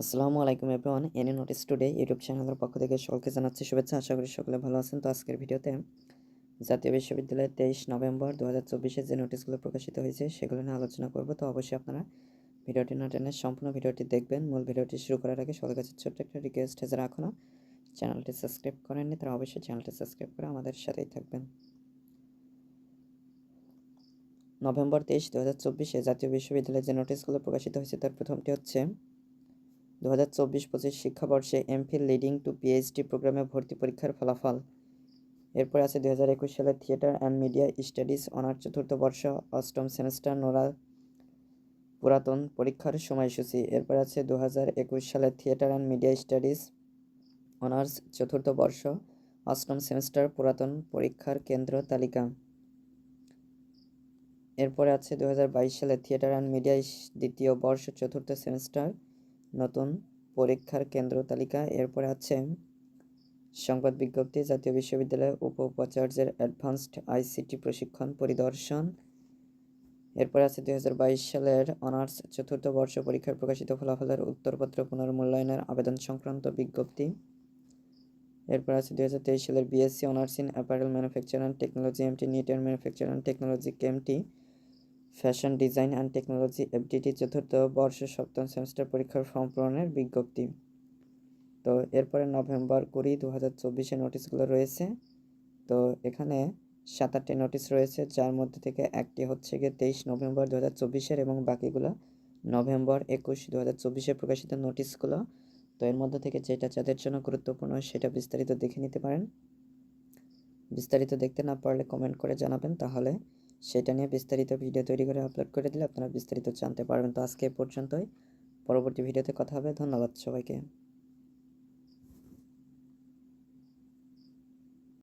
আসসালামু আলাইকুম everyone any notice today YouTube চ্যানেলের পক্ষ থেকে সকলকে জানাচ্ছি শুভেচ্ছা, আশা করি সকলে ভালো আছেন। তো আজকের ভিডিওতে জাতীয় বিশ্ববিদ্যালয়ের তেইশ নভেম্বর দু হাজার চব্বিশে যে নোটিশগুলো প্রকাশিত হয়েছে সেগুলো নিয়ে আলোচনা করব। তো অবশ্যই আপনারা ভিডিওটি না টেনে সম্পূর্ণ ভিডিওটি দেখবেন। মূল ভিডিওটি শুরু করার আগে সবার কাছে ছোট্ট একটা রিকোয়েস্ট যারা এখনও চ্যানেলটি সাবস্ক্রাইব করেননি তারা অবশ্যই চ্যানেলটি সাবস্ক্রাইব করে আমাদের সাথেই থাকবেন। নভেম্বর তেইশ দু হাজার চব্বিশে জাতীয় বিশ্ববিদ্যালয়ে যে নোটিশগুলো প্রকাশিত হয়েছে, তার প্রথমটি হচ্ছে দু হাজার চব্বিশ পঁচিশ শিক্ষাবর্ষে এমফিল লিডিং টু পিএইচডি প্রোগ্রামে ভর্তি পরীক্ষার ফলাফল। এরপর আছে দু হাজার একুশ সালে theatre and media studies honour চতুর্থ বর্ষ, অষ্টম সেমিস্টার নোরা পুরাতন পরীক্ষার সময়সূচি। এরপর আছে দু হাজার একুশ সালে theatre and media studies honours চতুর্থ বর্ষ, অষ্টম সেমিস্টার পুরাতন পরীক্ষার কেন্দ্র তালিকা। এরপরে আছে দু হাজার বাইশ সালে থিয়েটার অ্যান্ড মিডিয়া দ্বিতীয় বর্ষ চতুর্থ সেমিস্টার নতুন পরীক্ষার কেন্দ্র তালিকা। এরপরে আছে সংবাদ বিজ্ঞপ্তি, জাতীয় বিশ্ববিদ্যালয়ের উপ উপাচার্যের অ্যাডভান্সড আইসিটি প্রশিক্ষণ পরিদর্শন। এরপরে আছে দু হাজার বাইশ সালের অনার্স, চতুর্থ বর্ষ পরীক্ষার প্রকাশিত ফলাফলের উত্তরপত্র পুনর্মূল্যায়নের আবেদন সংক্রান্ত বিজ্ঞপ্তি। এরপর আছে দুই হাজার তেইশ সালের BSc honours in apparel manufacture and technology, MT knit and manufacture and technology KMT fashion design and technology FDT চতুর্থ বর্ষ সপ্তম সেমিস্টার পরীক্ষার ফর্ম পূরণের বিজ্ঞপ্তি। তো এরপরে নভেম্বর কুড়ি দু হাজার চব্বিশে নোটিশগুলো রয়েছে। তো এখানে সাত আটটি নোটিশ রয়েছে, যার মধ্যে থেকে একটি হচ্ছে গিয়ে তেইশ নভেম্বর দু হাজার চব্বিশের এবং বাকিগুলো নভেম্বর একুশ দু হাজার চব্বিশে প্রকাশিত নোটিশগুলো। তো এর মধ্যে থেকে যেটা যাদের জন্য গুরুত্বপূর্ণ সেটা বিস্তারিত দেখে নিতে পারেন। বিস্তারিত দেখতে না পারলে কমেন্ট করে জানাবেন, তাহলে সেটা নিয়ে বিস্তারিত ভিডিও তৈরি করে আপলোড করে দিলে আপনারা বিস্তারিত জানতে পারবেন। তো আজকে পর্যন্তই। পরবর্তী ভিডিওতে কথা হবে। ধন্যবাদ সবাইকে।